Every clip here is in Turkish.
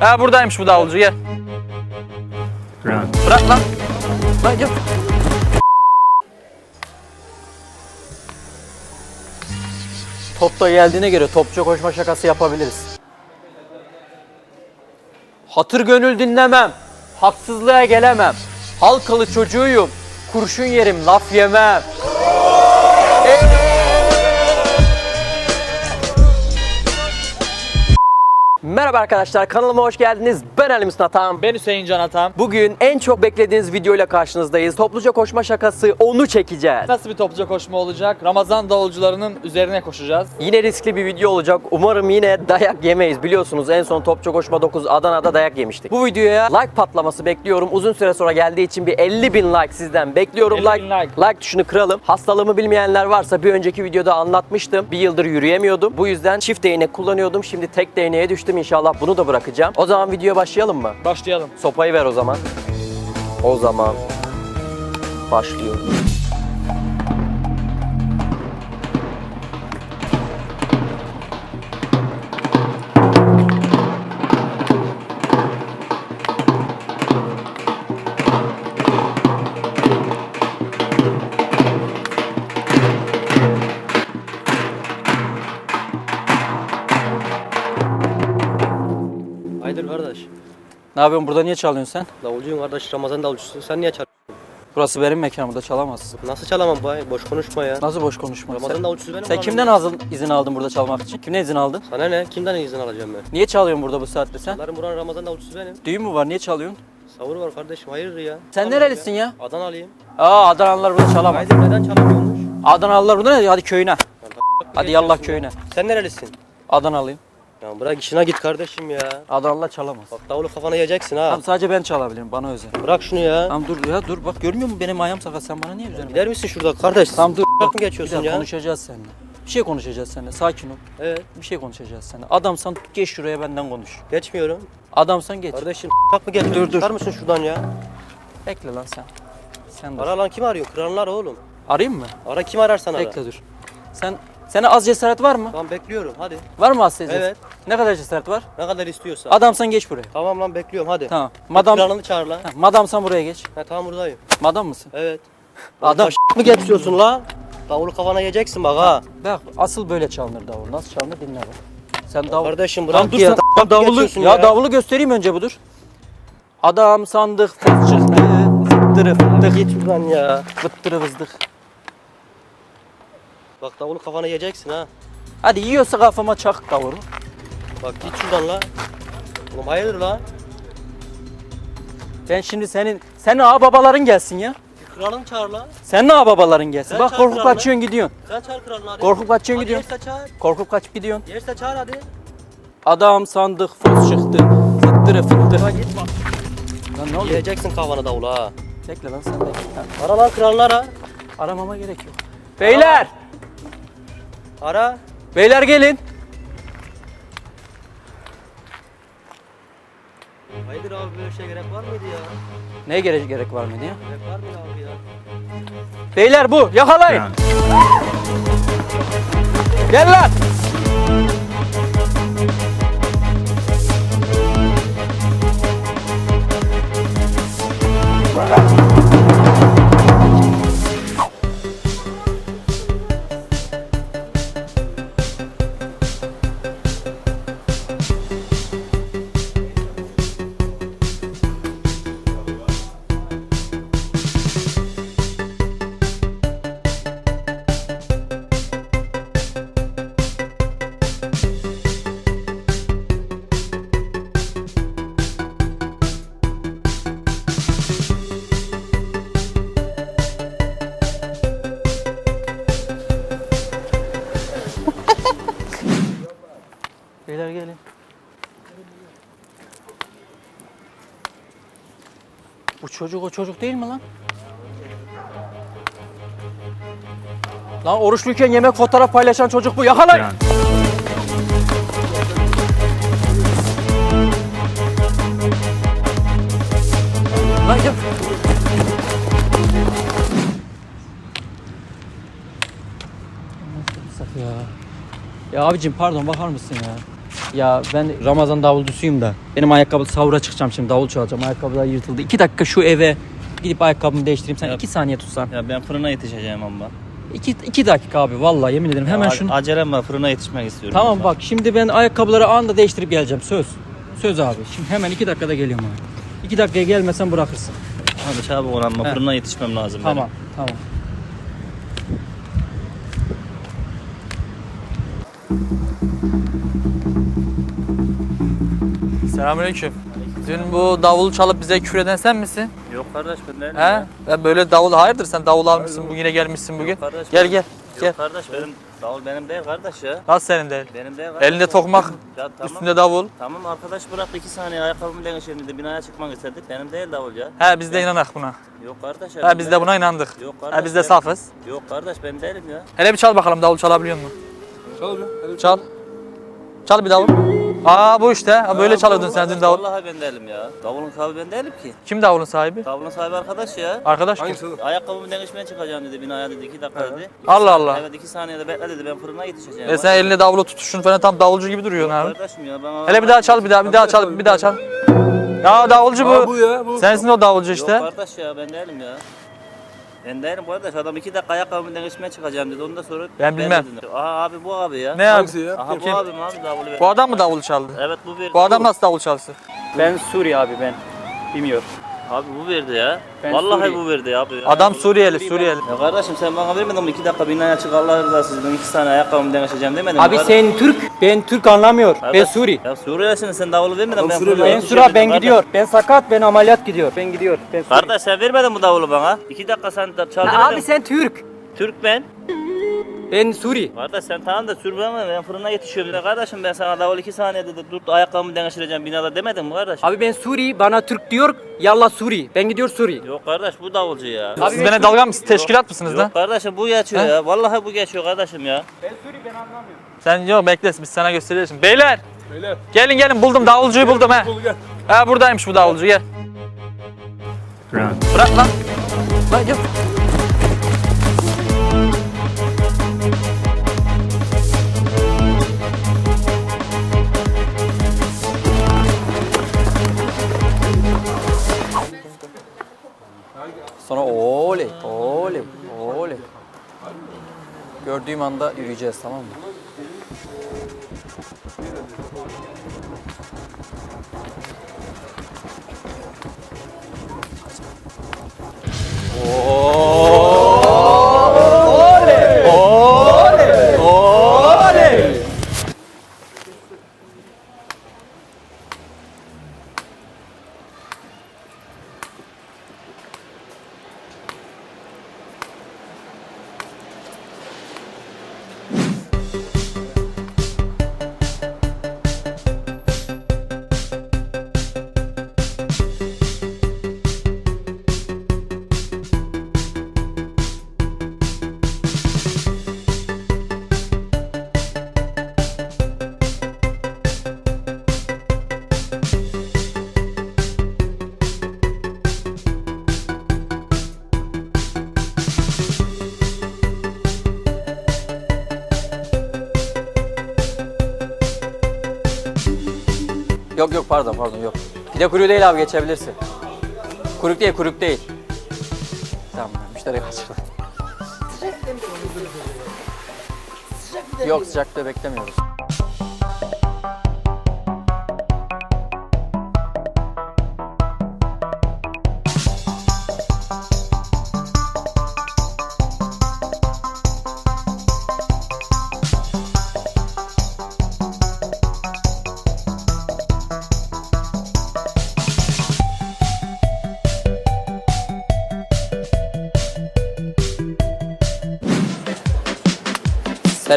Ha buradaymış bu davulcu gel. Bırak lan. Lan gel. Top da geldiğine göre topçu koşma şakası yapabiliriz. Hatır gönül dinlemem. Haksızlığa gelemem. Halkalı çocuğuyum. Kurşun yerim laf yemem. Merhaba arkadaşlar kanalıma hoş geldiniz. Ben Ali Müslüm Atam. Ben Hüseyin Can Atam. Bugün en çok beklediğiniz videoyla karşınızdayız. Topluca koşma şakası onu çekeceğiz. Nasıl bir topluca koşma olacak? Ramazan davulcularının üzerine koşacağız. Yine riskli bir video olacak. Umarım yine dayak yemeyiz. Biliyorsunuz en son Topçu Koşma 9 Adana'da dayak yemiştik. Bu videoya like patlaması bekliyorum. Uzun süre sonra geldiği için bir 50 bin like sizden bekliyorum. 50 like, bin like. like tuşunu kıralım. Hastalığımı bilmeyenler varsa bir önceki videoda anlatmıştım. Bir yıldır yürüyemiyordum. Bu yüzden çift değnek kullanıyordum. Şimdi tek değneğe düştüm. İnşallah bunu da bırakacağım. O zaman videoya başlayalım mı? Başlayalım. Sopayı ver o zaman. O zaman başlıyoruz. Ne yapıyorsun burada niye çalıyorsun sen? Davulcuyum kardeş. Ramazan davulcusu. Sen niye çalıyorsun? Burası benim mekanım burada çalamazsın. Nasıl çalamam bay? Boş konuşma ya. Nasıl boş konuşma? Ramazan Sen, davulcusu benim. sen kimden ya. aldın, izin aldın burada çalmak için? Kimden izin aldın? Sana ne? Kimden izin alacağım ben? Niye çalıyorsun burada bu saatte sen? Onların buranın Ramazan davulcusu benim. Düğün mü var? Niye çalıyorsun? Savur var kardeşim. Hayırdır ya? Sen Tamam nerelisin ya? Adanalıyım. Aa Adanalılar burada çalamaz. Haydır neden çalamıyormuş? Adanalılar burada ne? Hadi köyüne. Hadi yallah köyüne. Sen nerelisin? Adanalıyım. Ya bırak işine git kardeşim ya. Adanalılar çalamaz. Bak davulu kafana yiyeceksin ha. Tamam sadece ben çalabilirim bana özel. Bırak şunu ya. Tamam dur ya dur bak görmüyor musun benim ayağım sakat sen bana niye üzerime? Gider misin şurada kardeş? Tamam dur. Bak mı Bir geçiyorsun dakika ya? konuşacağız seninle. Bir şey konuşacağız seninle sakin ol. Evet. Bir şey konuşacağız seninle. Adamsan geç şuraya benden konuş. Geçmiyorum. Adamsan geç. Kardeşim bak mı geçiyorsun? Dur, dur. Çıkar mısın şuradan ya? Bekle lan sen. Sen dur. Ara lan kim arıyor? Kıranlar oğlum. Arayayım mı? Ara kim ararsan ara. Bekle dur. Sen Sana az cesaret var mı? Tamam bekliyorum hadi. Var mı az cesaret? Evet. Ne kadar cesaret var? Ne kadar istiyorsan. Adamsan geç buraya. Tamam lan bekliyorum hadi. Tamam. Madam, Kranını çağır lan. Ha, madamsan buraya geç. Ha tamam buradayım. Madam mısın? Evet. Adam. Mı geçiyorsun lan? Davulu kafana yiyeceksin bak ha. Bak asıl böyle çalınır davul. Nasıl çalınır dinle bak. Sen davul. Kardeşim bırak dur ya. sen Davulu davulu geçiyorsun ya, davulu göstereyim önce budur. Adam sandık fıs çıktı. Fıttırı fıttık. Git şuradan ya. Fıttırı fızdık. Bak davulu kafana yiyeceksin ha. Hadi yiyorsa kafama çak davulu. Bak git şuradan la. Oğlum hayırdır lan? Ben şimdi senin senin ağababaların gelsin ya. Kralını çağır lan. Senin ağababaların gelsin. Sen Bak çağır korkup kralını. kaçıyorsun gidiyorsun. Sen çağır kralını hadi. Korkup kaçıyorsun Hadi gidiyorsun. yerse çağır. Korkup kaçıp gidiyorsun. Yerse çağır hadi. Adam sandık fos çıktı. Fıttırı fıttırı. Ha git bak. Lan ne oluyor? Yiyeceksin kafana davulu ha. Bekle lan sen de. Ha, Ara lan kralını ara. aramama gerek yok. Beyler! Ara. Beyler gelin. Hayırdır abi böyle şey gerek var mıydı ya? Ne gerek gerek var mı diye? Gerek var mıydı abi ya? Beyler bu. Yakalayın. Gel lan. Bu çocuk o çocuk değil mi lan? Lan oruçluyken yemek fotoğraf paylaşan çocuk bu. Yakalayın. Lan gel. Ya. Ya abicim pardon bakar mısın ya? Ya ben Ramazan davulcusuyum da. Benim ayakkabı sahura çıkacağım şimdi davul çalacağım. Ayakkabılar yırtıldı. İki dakika şu eve gidip ayakkabımı değiştireyim. Sen Ya- iki saniye tutsan. Ya ben fırına yetişeceğim ama. İki, iki dakika abi vallahi yemin ederim. Hemen Ya, şunu. Acelem var fırına yetişmek istiyorum. Tamam ama. bak şimdi ben ayakkabıları anında değiştirip geleceğim. Söz. Söz abi. Şimdi hemen iki dakikada geliyorum abi. İki dakikaya gelmesen bırakırsın. Hadi çabuk He. fırına yetişmem lazım Tamam. Tamam. Selamünaleyküm. Dün bu davulu çalıp bize küfür eden sen misin? Yok kardeş ben değilim He? ya. Ben böyle davul hayırdır sen davul almışsın bugün yine gelmişsin bugün. Yok kardeş, Gel benim- gel. Yok Gel. kardeş benim davul benim değil kardeş ya. Nasıl senin değil? Benim değil kardeş. Elinde tokmak, Ya tamam. üstünde davul. Tamam arkadaş bıraktı iki saniye ayakkabımı dengeşerini de binaya çıkmak istedik. Benim değil davul ya. He biz de inanak buna. Yok kardeş. He ben biz de buna inandık. Yok kardeş. He biz de ben- safız. Yok kardeş ben değilim ya. Hele bir çal bakalım davul çalabiliyor musun? Çal bir. Çal. Çal bir davul. Aa bu işte. Ha, böyle çalıyordun sen dün davul. Vallahi ben değilim ya. Davulun sahibi ben değilim ki. Kim davulun sahibi? Davulun sahibi arkadaş ya. Arkadaş kim? Ayakkabımı dengeşmeye çıkacağım dedi binaya dedi iki dakika dedi. İki Allah Allah. Evet iki saniyede bekle dedi ben fırına yetişeceğim. E sen elinde davulu tutuşun falan tam davulcu gibi duruyorsun abi. Kardeşim ya bana... Hele bir daha çal bir daha bir daha çal bir daha çal. Ya davulcu bu. bu ya bu. Sensin o davulcu işte. Yok kardeş ya ben değilim ya. Ben değilim kardeş adam iki dakika ayakkabımı dengeşmeye çıkacağım dedi ondan sonra... Ben bilmem. dedim. Aha abi bu abi ya. Ne abi? Hangisi ya? Aha bu Kim? abim abi davulu ver. Bu adam mı davul çaldı? Evet bu verdi. Bu adam nasıl davul çalsın? Ben Suriye abi ben. Bilmiyorum. Abi bu verdi ya. Ben Vallahi Suriye. bu verdi abi. ya. Adam Suriyeli, Suriyeli. Ya kardeşim sen bana vermedin mi iki dakika binaya çık Allah rızası için iki saniye ayakkabımı dengeşeceğim demedin mi? Abi kardeş? sen Türk, ben Türk anlamıyor. Ben Kardeş, Suri. Ya Suriyelisin sen davulu vermedin Adam ben Suriyeli. Ben Sura ben gidiyor. Ben sakat, ben ameliyat gidiyor. Ben gidiyor. Ben Suri. Kardeş sen vermedin bu davulu bana. İki dakika sen de çal Ya abi sen Türk. Türk ben. Ben Suri. Kardeş sen tamam da sür bana ben fırına yetişiyorum. Ya kardeşim ben sana davul iki saniyede de dur ayakkabımı dengeştireceğim binada demedin mi kardeş? Abi ben Suri, bana Türk diyor. Yallah Suri. Ben gidiyor Suri. Yok kardeş bu davulcu ya. Abi Siz ben bana dalga mısınız? Teşkilat mısınız lan? Yok kardeşim bu geçiyor He? ya. Vallahi bu geçiyor kardeşim ya. Sen yok bekle biz sana gösteririz. Beyler Beyler. gelin gelin buldum davulcuyu buldum he. Bul gel. Ha buradaymış bu davulcu gel. Bırak lan. Lan gel. Sonra oley, oley, oley. Gördüğüm anda yürüyeceğiz tamam mı? Yok yok pardon pardon yok. Pide kuyruğu değil abi geçebilirsin. Kuyruk değil kuyruk değil. Tamam müşteri kaçırdı. Yok sıcakta beklemiyoruz.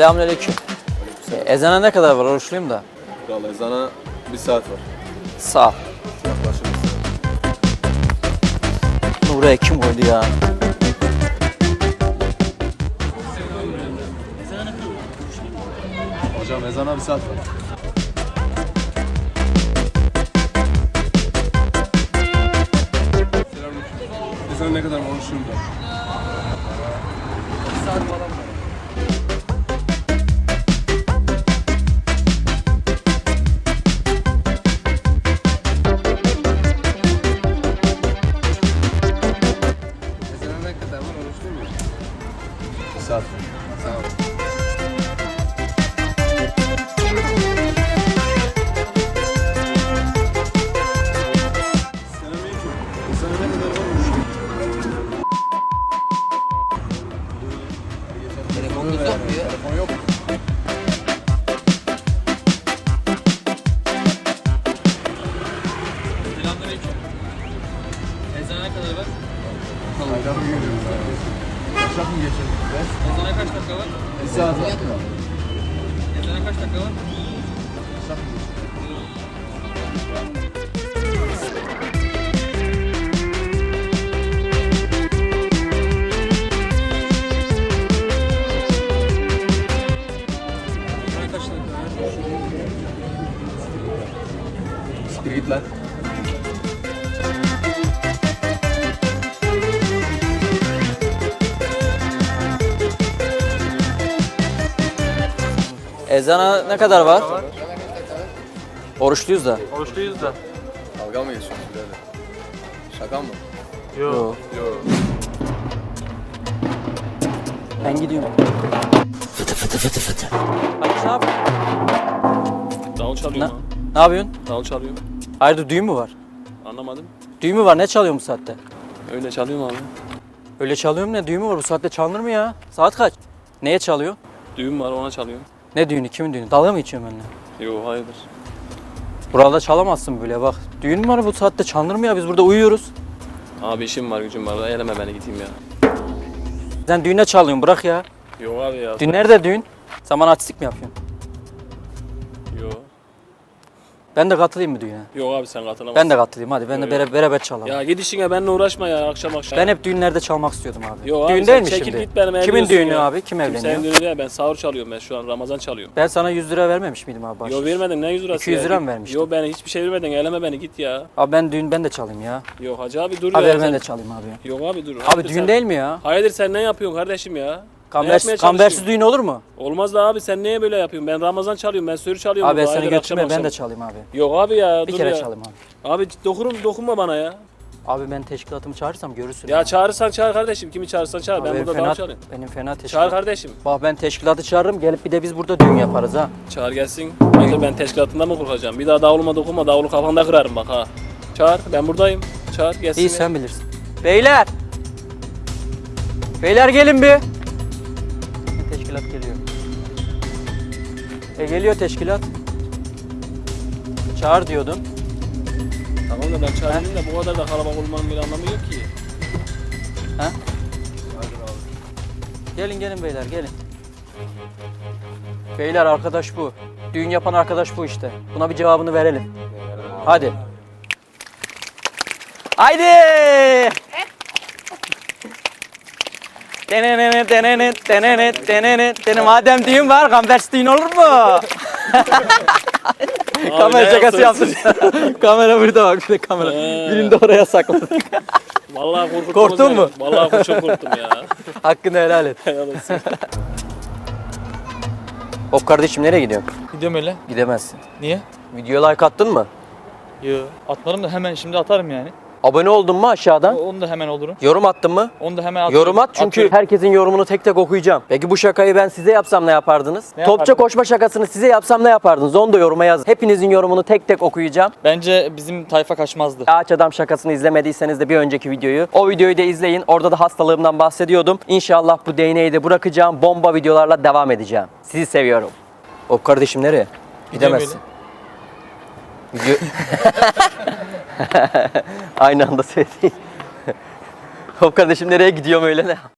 Selamünaleyküm. E, Ezana ne kadar var? Oruçluyum da. Kral ezana bir saat var. Sağ ol. Yaklaşık. Bunu buraya kim koydu ya? Hocam ezana bir saat var. Ezana ne kadar var oruçluyum da. Ezana ne kadar var? Oruçluyuz da. Oruçluyuz da. Dalga mı geçiyorsun birader? Şaka mı? Yok. Yok. Ben gidiyorum. Fıtı fıtı fıtı fıtı. Hadi ne yapıyorsun? Davul çalıyor mu? Ne yapıyorsun? Davul çalıyor. Hayırdır düğün mü var? Anlamadım. Düğün mü var? Ne çalıyor bu saatte? Öyle çalıyor mu abi? Öyle çalıyorum ne? Düğün mü var? Bu saatte çalınır mı ya? Saat kaç? Neye çalıyor? Düğün var ona çalıyor. Ne düğünü? Kimin düğünü? Dalga mı geçiyorsun benimle? Yok hayırdır. Burada çalamazsın böyle bak. Düğün mü var bu saatte çalınır mı ya? Biz burada uyuyoruz. Abi işim var gücüm var. Eleme beni gideyim ya. Sen düğüne çalıyorsun bırak ya. Yok abi ya. Düğün nerede düğün? Sen bana artistlik mi yapıyorsun? Ben de katılayım mı düğüne? Yok abi sen katılamazsın. Ben de katılayım hadi. Ben de Yok, beraber, beraber çalalım. Ya git işine benimle uğraşma ya akşam akşam. Ben hep düğünlerde çalmak istiyordum abi. Yok abi düğün sen değil mi çekil şimdi? git benim Kimin evliyorsun düğünü ya. abi? Kim evleniyor? Kimsenin düğünü değil. Ben sahur çalıyorum ben şu an. Ramazan çalıyorum. Ben sana 100 lira vermemiş miydim abi? bahşiş? Yok vermedin ne 100 lirası 200 ya? lira mı vermiştin? Yok ben hiçbir şey vermedin. Eleme beni git ya. Abi ben düğün ben de çalayım ya. Yok hacı abi dur Abi ya. ben sen- de çalayım abi. ya. Yok abi dur. Abi Hayırdır düğün sen- değil mi ya? Hayırdır sen ne yapıyorsun kardeşim ya? Kambersiz, yapmaya kambersiz düğün olur mu? Olmaz da abi sen niye böyle yapıyorsun? Ben Ramazan çalıyorum, ben sörü çalıyorum. Abi ben seni akşam götürme ben de çalayım abi. Yok abi ya Bir dur kere ya. çalayım abi. Abi dokurum dokunma bana ya. Abi ben teşkilatımı çağırırsam görürsün. Ya çağırırsan çağır kardeşim. Kimi çağırırsan çağır. Abi ben benim burada fena, çalayım. benim fena teşkilat. Çağır kardeşim. Bak ben teşkilatı çağırırım gelip bir de biz burada düğün yaparız ha. Çağır gelsin. Hayır ben teşkilatında mı korkacağım? Bir daha davuluma dokunma. Davulu kafanda kırarım bak ha. Çağır ben buradayım. Çağır gelsin. İyi ya. sen bilirsin. Beyler! Beyler gelin bir. Teşkilat geliyor. E geliyor teşkilat. Çağır diyordun. Tamam da ben çağırayım da bu kadar da kalabalık olmanın bir anlamı yok ki. Gelin gelin beyler gelin. Beyler arkadaş bu. Düğün yapan arkadaş bu işte. Buna bir cevabını verelim. Hadi. Haydi! Denene denene denene denene denene Madem düğün var Gambers düğün olur mu? Kamera şakası yaptım. kamera burada bak bir de kamera. Ee. Birini de oraya sakladık. Vallahi korkuttunuz Korktun mu? Vallahi çok korktum ya. Hakkını helal et. Helal olsun. Hop kardeşim nereye gidiyorsun? Gidiyorum öyle. Gidemezsin. Niye? Videoya like attın mı? Yok. Atmadım da hemen şimdi atarım yani. Abone oldun mu aşağıdan? Onu da hemen olurum. Yorum attın mı? Onu da hemen atarım. Yorum at çünkü Atıyorum. herkesin yorumunu tek tek okuyacağım. Peki bu şakayı ben size yapsam ne yapardınız? Ne Topça yapardım? koşma şakasını size yapsam ne yapardınız? Onu da yoruma yazın. Hepinizin yorumunu tek tek okuyacağım. Bence bizim tayfa kaçmazdı. Ağaç Adam şakasını izlemediyseniz de bir önceki videoyu. O videoyu da izleyin. Orada da hastalığımdan bahsediyordum. İnşallah bu değneği de bırakacağım. Bomba videolarla devam edeceğim. Sizi seviyorum. Hop kardeşim nereye? Gidemezsin. Aynı anda söyledik. Hop kardeşim nereye gidiyorum öyle ne?